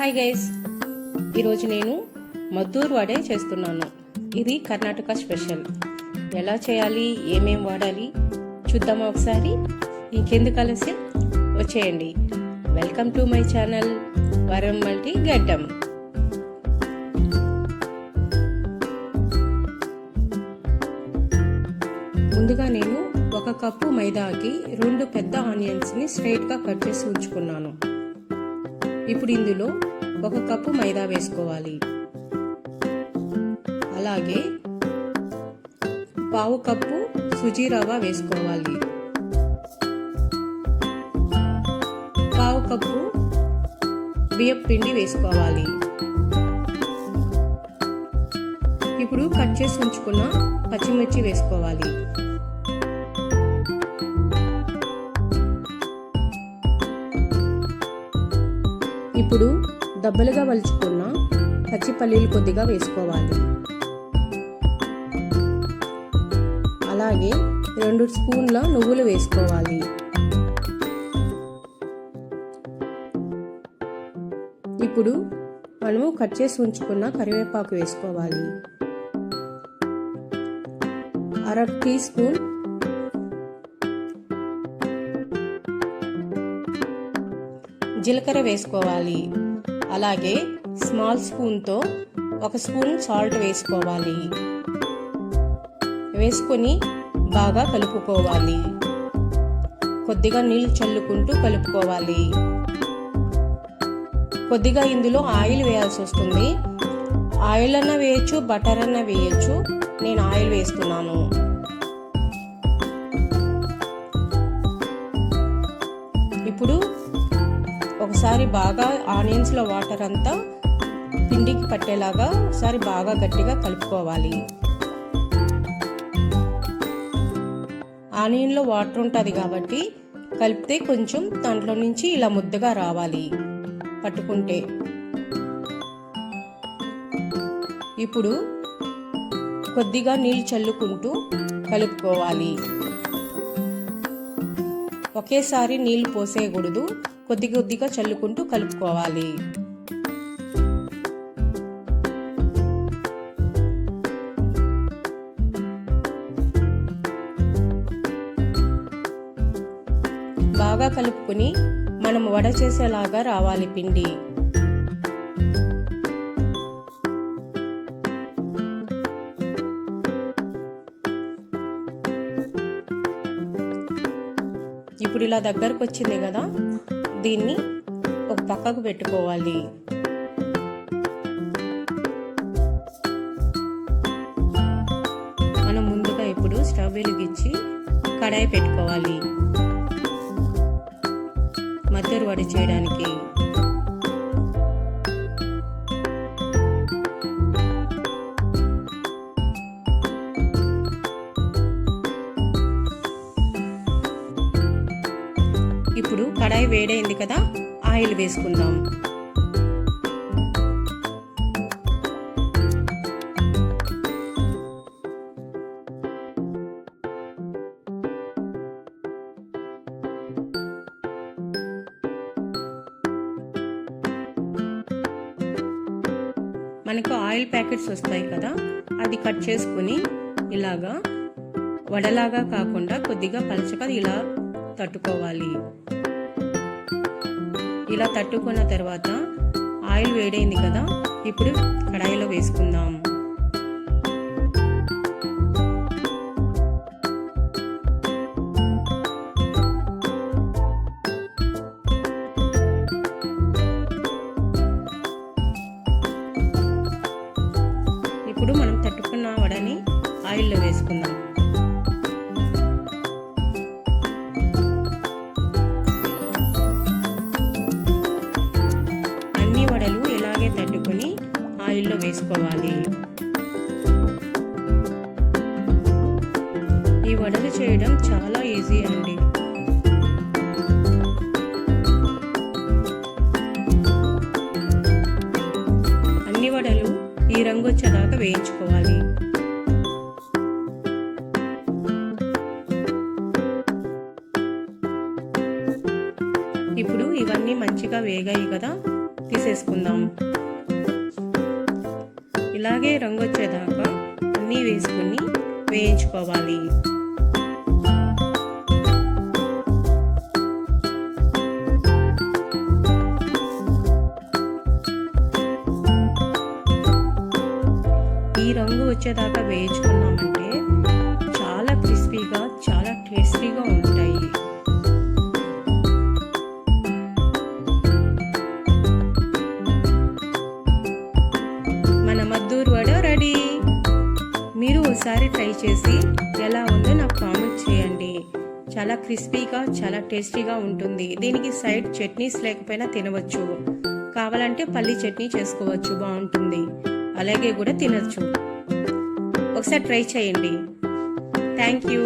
Hi guys ఈరోజు నేను మద్దూరు వడే చేస్తున్నాను. ఇది కర్ణాటక స్పెషల్. ఎలా చేయాలి? ఏమేం వాడాలి? చూద్దామా ఒకసారి? ఇంకెందుకు ఆలస్యం? వచ్చేయండి. వెల్కమ్ టు మై ఛానల్ వరం మల్టీ గడ్డం. ముందుగా నేను ఒక కప్పు మైదాకి రెండు పెద్ద ఆనియన్స్ని స్ట్రైట్గా కట్ చేసి ఉంచుకున్నాను. ఇప్పుడు ఇందులో ఒక కప్పు మైదా వేసుకోవాలి. అలాగే పావు కప్పు సుజీ రవ్వ వేసుకోవాలి. పావు కప్పు బియ్యం పిండి వేసుకోవాలి. ఇప్పుడు కట్ చేసి ఉంచుకున్న పచ్చిమిర్చి వేసుకోవాలి. ఇప్పుడు దబ్బలుగా వలుచుకున్న పచ్చి పల్లీలు కొద్దిగా వేసుకోవాలి. అలాగే రెండు స్పూన్ల నువ్వులు వేసుకోవాలి. ఇప్పుడు మనము కట్ చేసి ఉంచుకున్న కరివేపాకు వేసుకోవాలి. అర టీ స్పూన్ జీలకర్ర వేసుకోవాలి. అలాగే స్మాల్ స్పూన్తో ఒక స్పూన్ సాల్ట్ వేసుకోవాలి. వేసుకొని బాగా కలుపుకోవాలి. కొద్దిగా నీళ్ళు చల్లుకుంటూ కలుపుకోవాలి. కొద్దిగా ఇందులో ఆయిల్ వేయాల్సి వస్తుంది. ఆయిల్ అన్న వేయచ్చు బటర్ అన్న వేయచ్చు. నేను ఆయిల్ వేస్తున్నాను. ఒకసారి బాగా ఆనియన్స్లో వాటర్ అంతా పిండికి పట్టేలాగా ఒకసారి బాగా గట్టిగా కలుపుకోవాలి. ఆనియన్లో వాటర్ ఉంటుంది కాబట్టి కలిపితే కొంచెం దాంట్లో నుంచి ఇలా ముద్దగా రావాలి పట్టుకుంటే. ఇప్పుడు కొద్దిగా నీళ్ళు చల్లుకుంటూ కలుపుకోవాలి. ఒకేసారి నీళ్ళు పోసేయకూడదు. కొద్ది కొద్దిగా చల్లుకుంటూ కలుపుకోవాలి. బాగా కలుపుకొని మనం వడ చేసేలాగా రావాలి పిండి. ఇప్పుడు ఇలా దగ్గరకు వచ్చింది కదా? దీన్ని ఒక పక్కకు పెట్టుకోవాలి. మనం ముందుగా ఇప్పుడు స్టవ్ వెలిగించి కడాయి పెట్టుకోవాలి. మద్దరు వడి చేయడానికి ఇప్పుడు వేడైంది కదా ఆయిల్ వేసుకుందాం. మనకు ఆయిల్ ప్యాకెట్స్ వస్తాయి కదా అది కట్ చేసుకుని ఇలాగా వడలాగా కాకుండా కొద్దిగా పలచగా ఇలా తట్టుకోవాలి. ఇలా తట్టుకున్న తర్వాత ఆయిల్ వేడైంది కదా ఇప్పుడు కడాయిలో వేసుకుందాం. ఇప్పుడు మనం ఆయిల్లో ఈ వడలు చేయడం చాలా ఈజీ అండి. అన్ని వడలు ఈ రంగు వచ్చేదాకా వేయించుకోవాలి. ఇప్పుడు ఇవన్నీ మంచిగా వేగాయి కదా తీసేసుకుందాం. ఇలాగే రంగు వచ్చేదాకా అన్నీ వేసుకుని వేయించుకోవాలి. ఈ రంగు వచ్చేదాకా వేయించుకున్నామంటే మీరు ఒకసారి ట్రై చేసి ఎలా ఉందో నాకు కామెంట్ చేయండి. చాలా క్రిస్పీగా చాలా టేస్టీగా ఉంటుంది. దీనికి సైడ్ చట్నీస్ లేకపోయినా తినవచ్చు. కావాలంటే పల్లి చట్నీ చేసుకోవచ్చు. బాగుంటుంది. అలాగే కూడా తినచ్చు. ఒకసారి ట్రై చేయండి. Thank you.